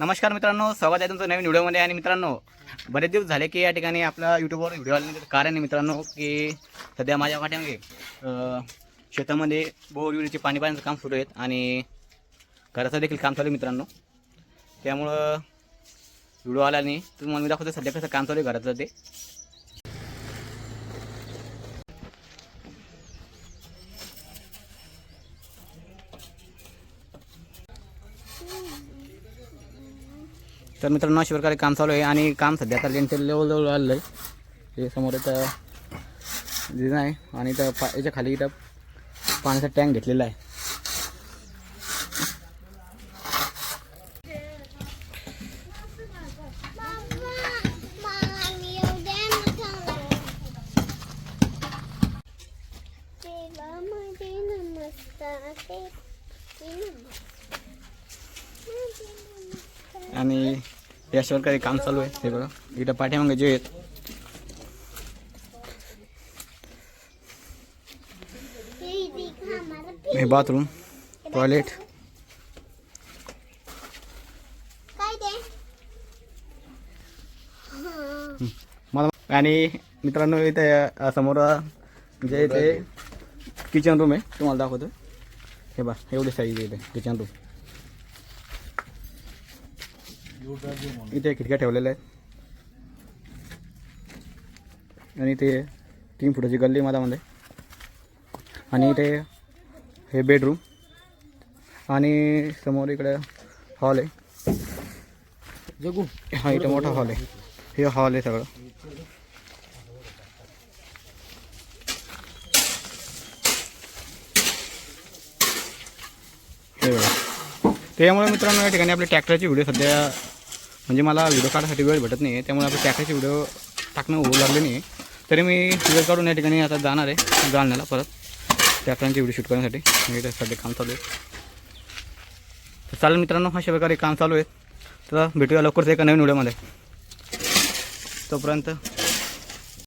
नमस्कार मित्रांनो स्वागत आहे तुमचं नवीन व्हिडिओमध्ये. आणि मित्रांनो बरेच दिवस झाले की या ठिकाणी आपला यूट्यूबवर व्हिडिओ आले कारण आहे मित्रांनो की सध्या माझ्या वाट्यामध्ये शेतामध्ये शेतामध्ये युरीचे पाणी पाण्याचं काम सुरू आहेत. आणि घराचं देखील काम चालू आहे मित्रांनो. त्यामुळं व्हिडिओ आला नाही. तुम्हाला मी दाखवतो सध्या कसं काम चालू आहे घराचं ते. तर मित्रांनो अशा प्रकारे काम चालू आहे आणि काम सध्या आता लेंथच्या लेवलजवळ आलेलं आहे. हे समोर इथं डिझाईन आहे आणि इथं पा याच्या खाली इथं पाण्याचा टँक घेतलेला आहे. आणि हे अशा प्रकारे काम चालू आहे. हे बघा. इथं पाठीमागे जे आहेत. हे बाथरूम टॉयलेट. मला आणि मित्रांनो इथे समोर जे इथे किचन रूम आहे तुम्हाला दाखवतो हे बा एवढी साईज इथे किचन रूम इथे खिडक्या ठेवलेल्या आहेत. आणि इथे तीन फुटाची गल्ली मधामध्ये. आणि इथे हे बेडरूम आणि समोर इकडे हॉल आहे. जगू. हा इथं मोठा हॉल आहे. हे हॉल आहे सगळं. हे बघा. त्यामुळे मित्रांनो या ठिकाणी आपल्या ट्रॅक्टरची व्हिडिओ सध्या म्हणजे मला व्हिडिओ काढायसाठी वेळ भेटत नाही आहे त्यामुळे आता ट्रॅक्टरचे व्हिडिओ टाकणं होऊ लागले नाही तरी मी वेळ काढून या ठिकाणी आता जाणार आहे जालण्याला परत. ट्रॅक्टरांची व्हिडिओ शूट करण्यासाठी. मी त्यासाठी काम चालू आहे. तर चालेल मित्रांनो अशा प्रकारे काम चालू आहे. तर भेटूया लवकरच एका नवीन व्हिडिओमध्ये तोपर्यंत